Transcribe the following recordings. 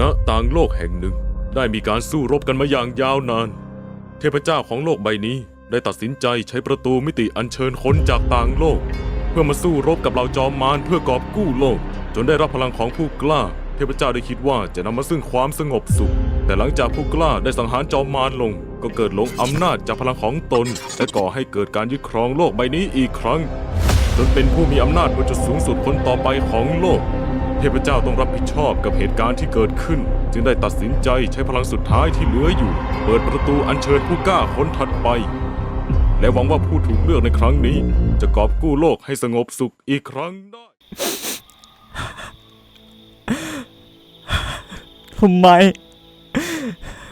ณต่างโลกแห่งหนึ่งได้มีการสู้รบกันมาอย่างยาวนาน เทพเจ้าของโลกใบนี้ได้ตัดสินใจใช้ประตูมิติอัญเชิญคนจากต่างโลก เพื่อมาสู้รบกับเหล่าจอมมารเพื่อกอบกู้โลก จนได้รับพลังของผู้กล้า เทพเจ้าได้คิดว่าจะนำมาซึ่งความสงบสุข แต่หลังจากผู้กล้าได้สังหารจอมมารลง ก็เกิดหลงอำนาจจากพลังของตน และก่อให้เกิดการยึดครองโลกใบนี้อีกครั้ง จนเป็นผู้มีอำนาจบนจุดสูงสุดคนต่อไปของโลก เทพเจ้าต้องรับผิดชอบกับเหตุการณ์ที่เกิดขึ้น จึงได้ตัดสินใจใช้พลังสุดท้ายที่เหลืออยู่ เปิดประตูอัญเชิญผู้กล้าคนถัดไป และหวังว่าผู้ถูกเลือกในครั้งนี้ จะกอบกู้โลกให้สงบสุขอีกครั้งได้ทำไม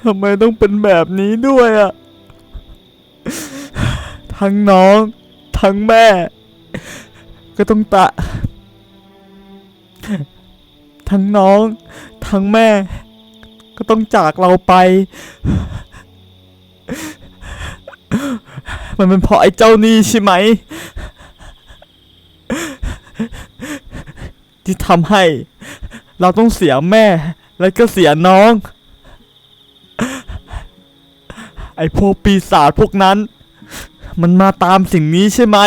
ทำไมต้องเป็นแบบนี้ด้วยอะทั้งน้อง ทั้งแม่ ก็ต้องตะ ทั้งน้อง ทั้งแม่ ก็ต้องจากเราไป มันเป็นเพราะไอ้เจ้านี่ใช่ไหม ที่ทำให้ เราต้องเสียแม่ แล้วก็เสียน้อง ไอ้พวกปีศาจพวกนั้น มันมาตามสิ่งนี้ใช่ไหม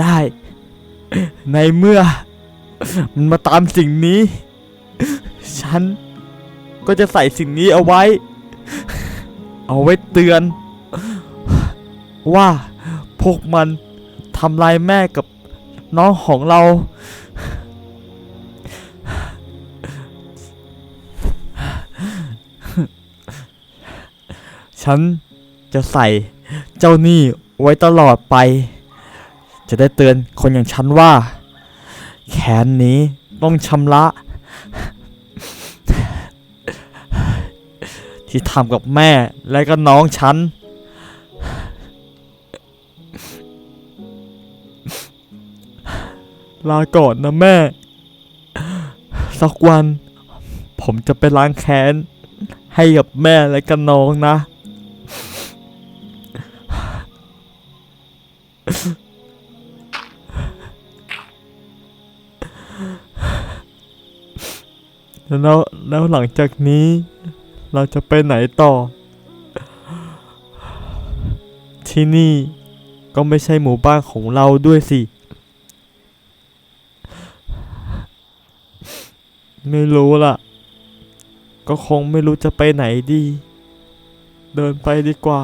ได้ ในเมื่อ มันมาตามสิ่งนี้ ฉันก็จะใส่สิ่งนี้เอาไว้ เอาไว้เตือน ว่าพวกมันทำลายแม่กับน้องของเรา ฉันจะใส่เจ้านี้ไว้ตลอดไป จะได้เตือนคนอย่างฉันว่า แขนนี้ต้องชำระ ที่ทำกับแม่และก็น้องฉัน ลาก่อนนะแม่ สักวัน ผมจะไปล้างแค้น ให้กับแม่และกับน้องนะ แล้วแล้วหลังจากนี้ เราจะไปไหนต่อ ที่นี่ก็ไม่ใช่หมู่บ้านของเราด้วยสิ ไม่รู้ล่ะ ก็คงไม่รู้จะไปไหนดี เดินไปดีกว่า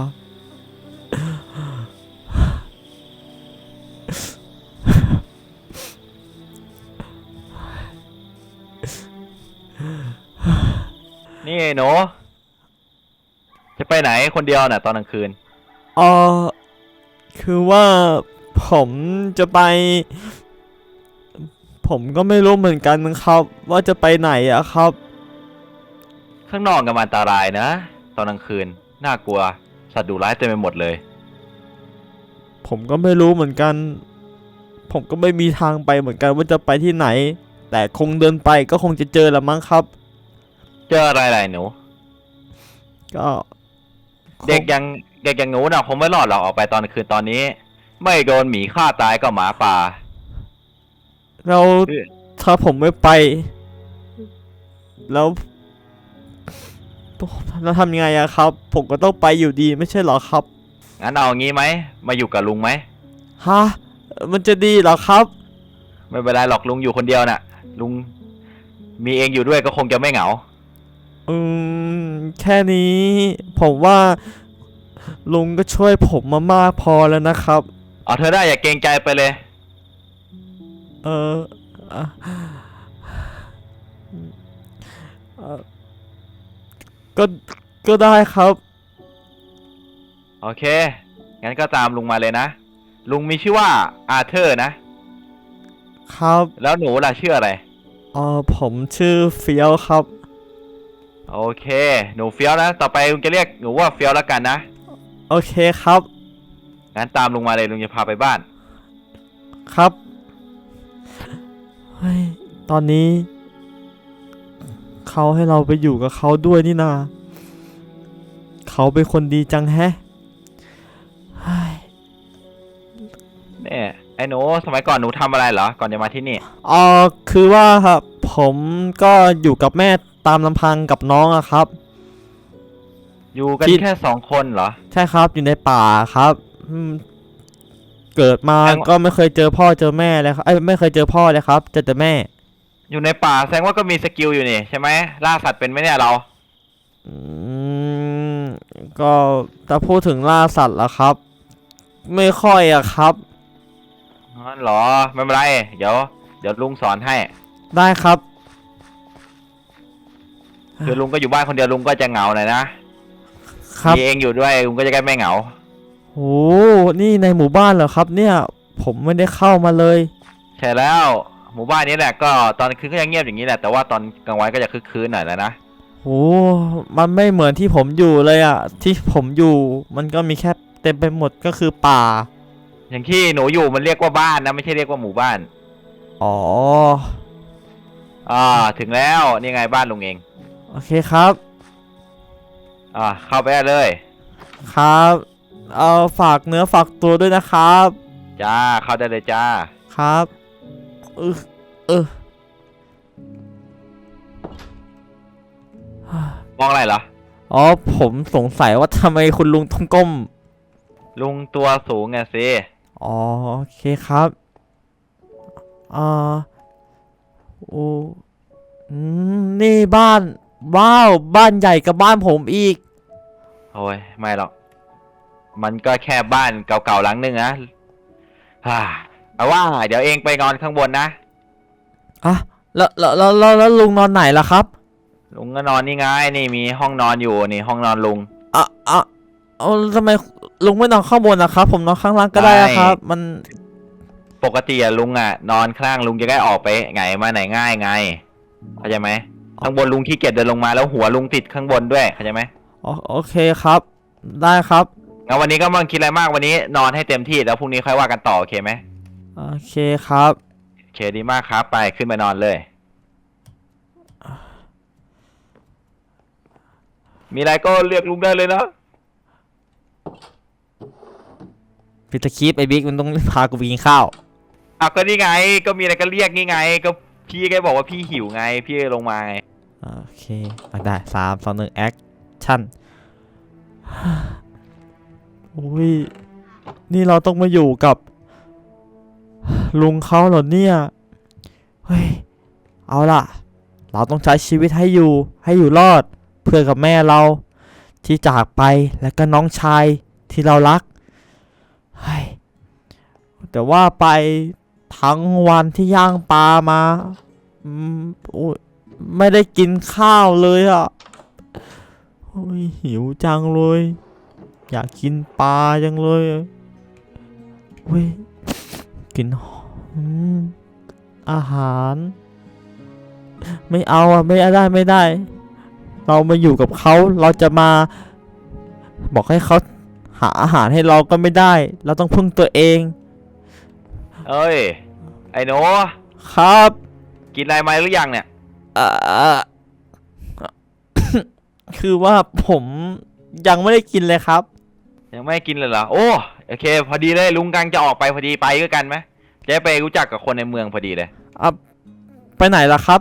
นี่ไอ้หนูจะไปไหนคนเดียวน่ะ ตอนกลางคืน เออคือว่าผมจะไป ผมก็ไม่รู้เหมือนกันครับ ว่าจะไปไหนอะครับ ข้างนอกกับมันอันตรายนะ ตอนกลางคืน น่ากลัว สัตว์ดุร้ายเต็มไปหมดเลย ผมก็ไม่รู้เหมือนกัน ผมก็ไม่มีทางไปเหมือนกันว่าจะไปที่ไหน แต่คงเดินไปก็คงจะเจอละมั้งครับ เจออะไรอะไรหนู ก็คงเด็กยังเด็กอย่างหนูน่ะคงไม่รอดหรอกออกไปตอนกลางคืนตอนนี้ ไม่โดนหมีฆ่าตายก็หมาป่า เราเอ้ยถ้าผมไม่ไป แล้วแล้วทำยังไงอะครับ ผมก็ต้องไปอยู่ดีไม่ใช่เหรอครับ งั้นเอางี้ไหม มาอยู่กับลุงไหมฮะมันจะดีเหรอครับ ไม่เป็นไรหรอกลุงอยู่คนเดียวน่ะ ลุงมีเองอยู่ด้วยก็คงจะไม่เหงา อืม แค่นี้ ผมว่า ลุงก็ช่วยผมมามากพอแล้วนะครับ เอาเธอได้อย่าเกรงใจไปเลย เอออะเอ่อก็ ก็ได้ครับ โอเค งั้นก็ตามลุงมาเลยนะ ลุงมีชื่อว่าอาเธอร์นะ ครับ แล้วหนูล่ะชื่ออะไร เออผมชื่อเฟียวครับ โอเค หนูเฟี้ยวนะ ต่อไปลุงจะเรียกหนูว่าเฟี้ยวแล้วกันนะ โอเคครับ งั้นตามลุงมาเลยลุงจะพาไปบ้าน ครับเฮ้ยตอนนี้ เขาให้เราไปอยู่กับเขาด้วยนี่นา เขาเป็นคนดีจังแฮะเฮ้ยเนี่ยไอไอ้หนูสมัยก่อนหนูทำอะไรเหรอ ก่อนจะมาที่นี่เอ๋อคือว่าครับผมก็อยู่กับแม่ ตามลำพังกับน้องอะครับ อยู่กันที่ แค่สองคนเหรอ ใช่ครับอยู่ในป่าครับอืมเกิดมาแสดงว่า ก็ไม่เคยเจอพ่อเจอแม่เลยครับเอ้ยไม่เคยเจอพ่อเลยครับเจอแต่แม่อยู่ในป่าแสดงว่าก็มีสกิลอยู่นี่ใช่ไหมล่าสัตว์เป็นไหมเนี่ยเรา อืมก็ถ้าพูดถึงล่าสัตว์ละครับ ไม่ค่อยอะครับ อ๋อเหรอไม่เป็นไร เดี๋ยว เดี๋ยวลุงสอนให้ ได้ครับ คือลุงก็อยู่บ้านคนเดียวลุงก็จะเหงาหน่อยนะครับมีเองอยู่ด้วยลุงก็จะได้ไม่เหงาโอ้นี่ในหมู่บ้านเหรอครับ เนี่ย ผมไม่ได้เข้ามาเลย ใช่แล้ว หมู่บ้านนี้แหละก็ตอนคืนก็ยังเงียบอย่างนี้แหละแต่ว่าตอนกลางวันก็จะคึกคืนหน่อยแล้วนะโอ้มันไม่เหมือนที่ผมอยู่เลยอะที่ผมอยู่มันก็มีแค่เต็มไปหมดก็คือป่า อย่างที่หนูอยู่มันเรียกว่าบ้านนะไม่ใช่เรียกว่าหมู่บ้าน อ๋ออ่าถึงแล้วนี่ไงบ้านลุงเอง โอเคครับ อ่าเข้าไปได้เลยครับ เอาฝากเนื้อฝากตัวด้วยนะครับ จ้าเข้าได้เลยจ้า ครับเออเออมองอะไรเหรอ อ๋อผมสงสัยว่าทำไมคุณลุงต้องก้ม ลุงตัวสูงไงสิอ๋อโอเคครับอ่าโอ้อืมนี่บ้าน ว้าว บ้านใหญ่กับบ้านผมอีก โอ้ยไม่หรอก มันก็แค่บ้านเก่าๆหลังหนึ่งนะฮ่าเอาว่า เดี๋ยวเองไปนอนข้างบนนะอะแล้วแล้วแล้วแล้วแล้วลุงนอนไหนล่ะครับลุงก็นอนนี่ไงนี่มีห้องนอนอยู่นี่ห้องนอนลุง อะอะเอาทำไมลุงไม่นอนข้างบนนะครับ ผมนอนข้างล่างก็ได้อะครับ มันปกติอะลุงอะนอนข้างล่างลุงจะได้ออกไปไงมาไหนง่ายไงเข้าใจไหม ข้างบนลุงขี้เกียจเดินลงมาแล้วหัวลุงติดข้างบนด้วยเข้าใจไหมโอโอเคครับ ได้ครับงั้นวันนี้ก็ไมันคิดอะไรมากวันนี้นอนให้เต็มที่แล้วพรุ่งนี้ค่อยว่ากันต่อโอเคไหมโอเคครับโอเคดีมากครับ ไปขึ้นไปนอนเลย มีอะไรก็เรียกลุงได้เลยนะพิตาคีปไอ้บิ๊กมันต้องพากูไปกินข้าวอะก็นี่ไงก็มีอะไรก็เรียกนี่ไง ก็ พี่แกบอกว่าพี่หิวไง พี่ลงมาไงโอเคอะได้สามสองหนึ่งแอคชั่นโอ้ยนี่เราต้องมาอยู่กับ ลุงเขาเหรอเนี่ย เฮ้ย เอาล่ะ เราต้องใช้ชีวิตให้อยู่ ให้อยู่รอด เพื่อกับแม่เรา ที่จากไปแล้วก็น้องชายที่เรารัก เฮ้ย แต่ว่าไป ทั้งวันที่ย่างปลามาอืมโอ้ยไม่ได้กินข้าวเลยอะโอ้ยหิวจังเลย อยากกินปลาจังเลยเว้ยกินอืมอาหาร ไม่เอาอะไม่ได้ไม่ได้ เรามาอยู่กับเขาเราจะมา บอกให้เขาหาอาหารให้เราก็ไม่ได้ เราต้องพึ่งตัวเอง เอ้ย ไอ้หนูครับกินอะไรมาหรือยังเนี่ยเอ่อ คือว่าผมยังไม่ได้กินเลยครับ ยังไม่กินเลยเหรอโอ้โอเค พอดีเลยลุงกังจะออกไปพอดีไปด้วยกันไหมจะได้ไปรู้จักกับคนในเมืองพอดีเลยอะไปไหนล่ะครับ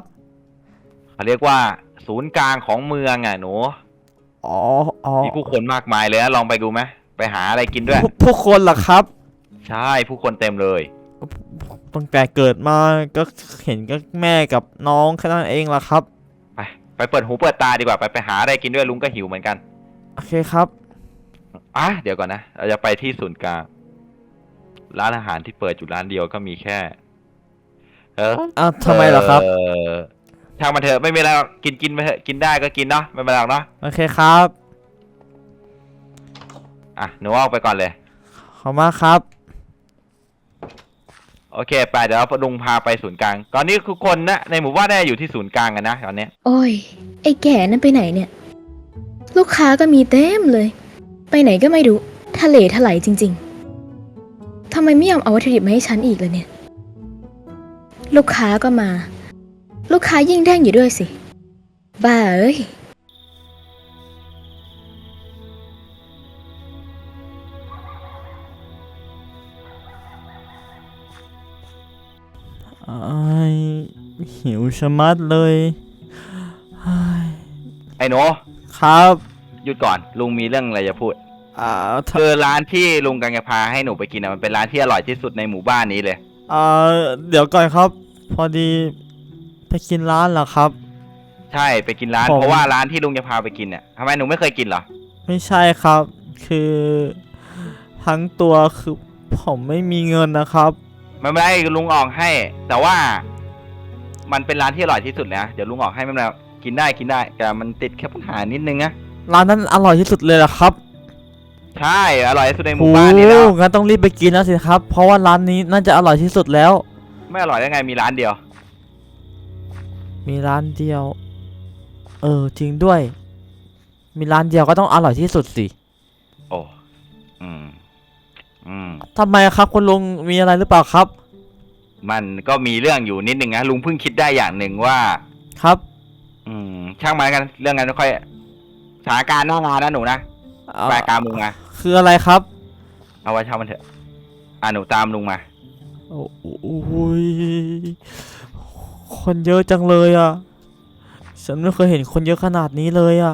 เขาเรียกว่า ศูนย์กลางของเมืองอะหนูอ๋ออ๋อมีผู้คนมากมายเลยนะลองไปดูไหมไปหาอะไรกินด้วยผู้ผู้คนล่ะครับ ใช่ผู้คนเต็มเลย ตั้งแต่เกิดมาก็เห็นก็แม่กับน้องแค่นั้นเองล่ะครับ ไปไปเปิดหูเปิดตาดีกว่าไปไปหาอะไรกินด้วยลุงก็หิวเหมือนกัน โอเคครับอะเดี๋ยวก่อนนะเราจะไปที่ศูนย์กลางร้านอาหารที่เปิดอยู่ร้านเดียวก็มีแค่ เอออ้าวทำไมล่ะครับเออช่างมันเถอะไม่มีอะไรหรอกกินกินไปเถอะกินได้ก็กินเนาะไม่เป็นไรหรอกเนาะโอเคครับอะหนูออกไปก่อนเลย ขอบคุณมากครับ โอเค ไปเดี๋ยวเราลุงพาไปศูนย์กลาง ตอนนี้ทุกคนนะในหมู่บ้านได้อยู่ที่ศูนย์กลางกันนะตอนเนี้ยโอ้ย ไอ้แก่นั่นไปไหนเนี่ย ลูกค้าก็มีเต็มเลย ไปไหนก็ไม่รู้ทะเลถลายจริง ๆทำไมไม่ยอมเอาวัตถุดิบมาให้ฉันอีกล่ะเนี่ย ลูกค้าก็มา ลูกค้ายิ่งแด้งอยู่ด้วยสิ บ้าเอ้ย หิวชะมัดเลยเฮ้ยไอ้หนูครับหยุดก่อน ลุงมีเรื่องอะไรจะพูด อ่าถ้าคือร้านที่ลุงกังจะพาให้หนูไปกินอะมันเป็นร้านที่อร่อยที่สุดในหมู่บ้านนี้เลย อ่าเดี๋ยวก่อนครับ พอดีไปกินร้านเหรอครับ ใช่ไปกินร้านผม เพราะว่าร้านที่ลุงจะพาไปกินเนี่ยทำไมหนูไม่เคยกินเหรอไม่ใช่ครับ คือทั้งตัวคือผมไม่มีเงินนะครับ ไม่เป็นไรลุงออกให้ แต่ว่า มันเป็นร้านที่อร่อยที่สุดนะเดี๋ยวลุงออกให้ไม่เป็นไรกินได้กินได้ แต่มันติดแค่ปัญหานิดนึงนะร้านนั้นอร่อยที่สุดเลยเหรอครับใช่อร่อยที่สุดในหโอ้มู่บ้านนี้แล้วงั้นต้องรีบไปกินแล้วสิครับ เพราะว่าร้านนี้น่าจะอร่อยที่สุดแล้ว ไม่อร่อยได้ไงมีร้านเดียว มีร้านเดียว เออจริงด้วย มีร้านเดียวก็ต้องอร่อยที่สุดสิโอ้อืมอืมทำไมครับคุณลุงมีอะไรหรือเปล่าครับ มันก็มีเรื่องอยู่นิดนึงนะลุงเพิ่งคิดได้อย่างหนึ่งว่า ครับ อืม ช่างมันกัน เรื่องนั้นไม่ค่อยสถานการณ์หน้างานนะหนูนะเอาแปลกามลุงมาคืออะไรครับ เอาไว้ช่างมันเถอะอะหนูตามลุงมา โอ้โอ้ยคนเยอะจังเลยอะ ฉันไม่เคยเห็นคนเยอะขนาดนี้เลยอะ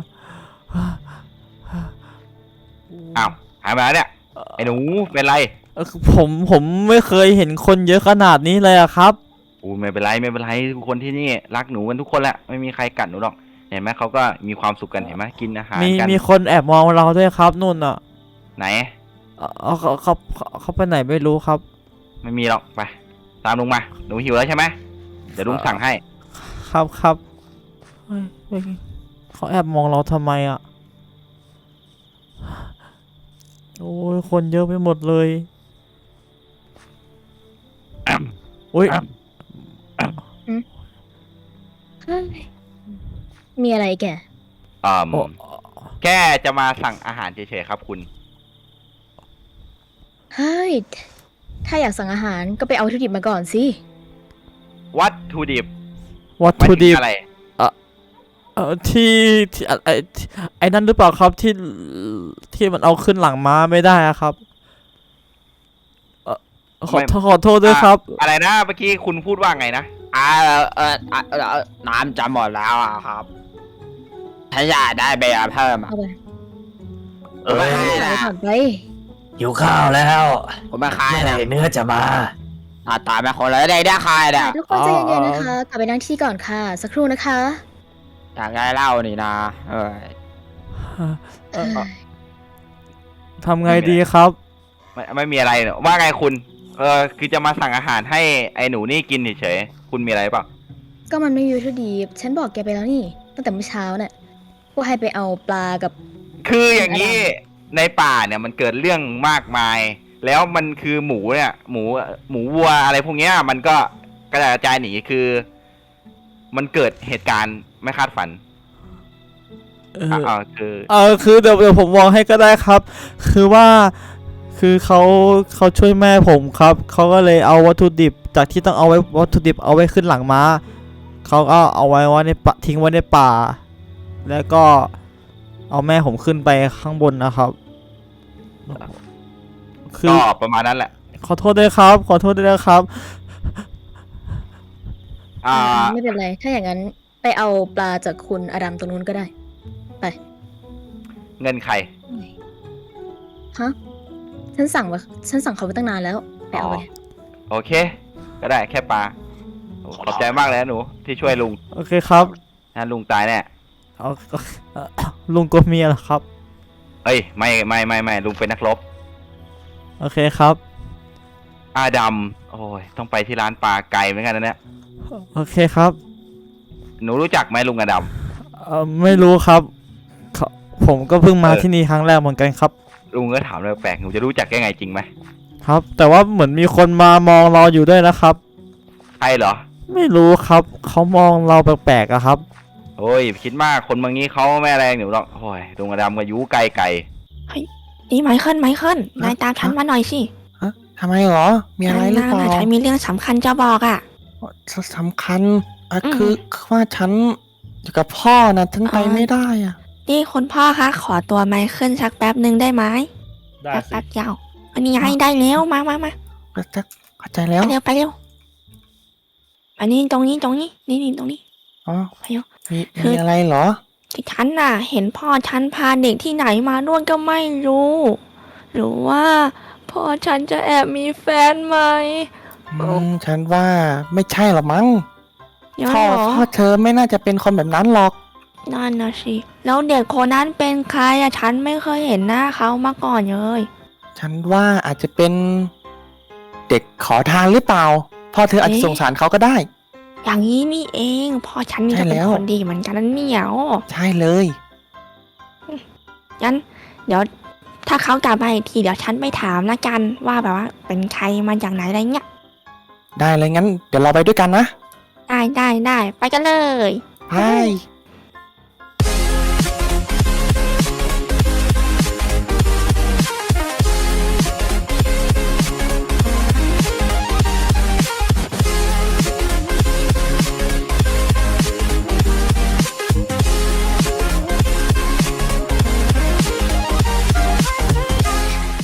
อ้าวหายไปแล้วเนี่ยไอ้หนูเป็นไรเอ่อ ผมผมไม่เคยเห็นคนเยอะขนาดนี้เลยอะครับอู้ไม่เป็นไรไม่เป็นไรทุกคนที่นี่รักหนูกันทุกคนแหละไม่มีใครกัดหนูหรอกเห็นไหมเขาก็มีความสุขกันเห็นไหมกินอาหารมีกันมีคนแอบมองเราด้วยครับนู่นอะไหนเอ่อเขาเขาเขาเขาไปไหนไม่รู้ครับ ไม่มีหรอกไป ตามลุงมาหนูหิวแล้วใช่ไหมเดี๋ยวลุงสั่งให้ ครับครับเฮ้ยเฮ้ยเขาแอบมองเราทำไมอะโอ้ยคนเยอะไปหมดเลย อ้ยเฮ้ยมีอะไรแก อ่าโอ้แค่จะมาสั่งอาหารเฉยๆครับคุณ เฮ้ย ถ้าอยากสั่งอาหารก็ไปเอาวัตถุดิบมาก่อนสิ วัตถุดิบวัตหมายถุถึดิงบอะไร เออที่ที่อะไอที่ไอ้นั่นหรือเปล่าครับที่ที่มันเอาขึ้นหลังม้าไม่ได้อะครับเอ่อ ขอไม่โทษขอโทษด้วยครับ อะไรนะเมื่อกี้คุณพูดว่าไงนะอ่าเออเออเออเออน้ำจะหมดแล้วอะครับถ้าอยากได้เบียร์เพิ่มอะเอาไปเอ้ยไปก่อนไปหิวข้าวแล้วผมมาขายนะเนื้อจะมา อ่าตามมาคนเลยได้ได้ขายเนี่ยทุกคนใจเย็นๆนะคะ กลับไปนั่งที่ก่อนค่ะ สักครู่นะคะ อยากได้เหล้านี่นะเออเอ่อทำไงดีครับ ไม่ไม่มีอะไรเนอะว่าไงคุณ เออคือจะมาสั่งอาหารให้ไอ้หนูนี่กินเฉยๆคุณมีอะไรเปล่าก็มันไม่มีวัตถุดิบฉันบอกแกไปแล้วนี่ ตั้งแต่เมื่อเช้าน่ะว่าให้ไปเอาปลากับ คืออย่างนี้ในป่าเนี่ยมันเกิดเรื่องมากมาย แล้วมันคือหมูเนี่ย หมูหมูวัวอะไรพวกเนี้ย มันก็กระจายกระจายหนีคือ มันเกิดเหตุการณ์ไม่คาดฝันเออะออ่าคือเออคือเดี๋ยวเดี๋ยวผมมองให้ก็ได้ครับ คือว่า คือเขาเขาช่วยแม่ผมครับ เขาก็เลยเอาวัตถุดิบ จากที่ต้องเอาไว้วัตถุดิบเอาไว้ขึ้นหลังม้า เขาก็เอาไว้ไว้ในป่าทิ้งไว้ในป่า แล้วก็เอาแม่ผมขึ้นไปข้างบนนะครับ คือก็ประมาณนั้นแหละ ขอโทษด้วยครับ ขอโทษด้วยนะครับ อ่า ไม่เป็นไร ถ้าอย่างนั้นไปเอาปลาจากคุณอดัมตรงนู้นก็ได้ไปเงินใคร ฮะ ฉันสั่งว่าฉันสั่งเขาไปตั้งนานแล้วไปเอาไปอ๋อโอเค ก็ได้แค่ปลาโอ้ขอบใจมากเลยนะหนูที่ช่วยลุงโอเคครับนะลุงตายแน่เอาเอ่อลุงกลัวเมียเหรอครับ เอ้ยไม่ไม่ไม่ไม่ลุงเป็นนักรบโอเคครับ อาดำโอ้ยต้องไปที่ร้านปลาไก่เหมือนกันนะเนี่ยโอเคครับหนูรู้จักไหมลุงอาดเอ่อไม่รู้ครับเขาผมก็เพิ่งมาเออ ที่นี่ครั้งแรกเหมือนกันครับำ ลุงก็ถามเลยแปลกๆหนูจะรู้จักได้ไงจริงไหมครับ แต่ว่าเหมือนมีคนมามองเราอยู่ด้วยนะครับ ใช่เหรอ ไม่รู้ครับเขามองเราแปลกๆอะครับ โอ้ยคิดมากคนบางนี้เขาไม่อะไรหนูหรอกโอ้ยลุงอาดำก็อยูไกลไกลนี่ไมเคิลไมเคิลนายตามฉันมาหน่อยสิฮะทำไมเหรอ มีอะไรหรือเปล่าฉันมีเรื่องสำคัญจะบอกอะสสำคัญอะอืมคือคือว่าฉันอยู่กับพ่อนะฉันไปอ๋อไม่ได้อะ นี่คุณพ่อคะขอตัวไมเคิลสักแป๊บหนึ่งได้ไหมได้แป๊บสิ แป๊บยาวอันนี้ไงได้แล้วมามามาก็จะเข้าใจแล้ว ไปเร็วไปเร็วอันนี้ตรงนี้ตรงนี้ นี่นี่ตรงนี้ อ๋อพายุมีคือ มีอะไรเหรอ ที่ฉันน่ะ เห็นพ่อฉันพาเด็กที่ไหนมาด้วยก็ไม่รู้ หรือว่าพ่อฉันจะแอบมีแฟนไหม อืม ฉันว่าไม่ใช่หรอกมั้งย้อนพ่อเหรอพ่อเธอไม่น่าจะเป็นคนแบบนั้นหรอก นั่นนะสิ แล้วเด็กคนนั้นเป็นใครอะฉันไม่เคยเห็นหน้าเขามาก่อนเลย ฉันว่าอาจจะเป็นเด็กขอทานหรือเปล่าพ่อเธออาจจะเอ๊ะสงสารเขาก็ได้ อย่างนี้นี่เองพ่อฉันนี่ใช่ก็เป็แล้นวคนดีเหมือนกันนะเนี่ยโอ้ใช่เลยงั้น เดี๋ยว ถ้าเขากลับมาอีกทีเดี๋ยวฉันไปถามละกันว่าแบบว่า เป็นใครมาจากไหนอะไรเงี้ยได้เลยงั้น เดี๋ยวเราไปด้วยกันนะได้ได้ได้ไปกันเลยไป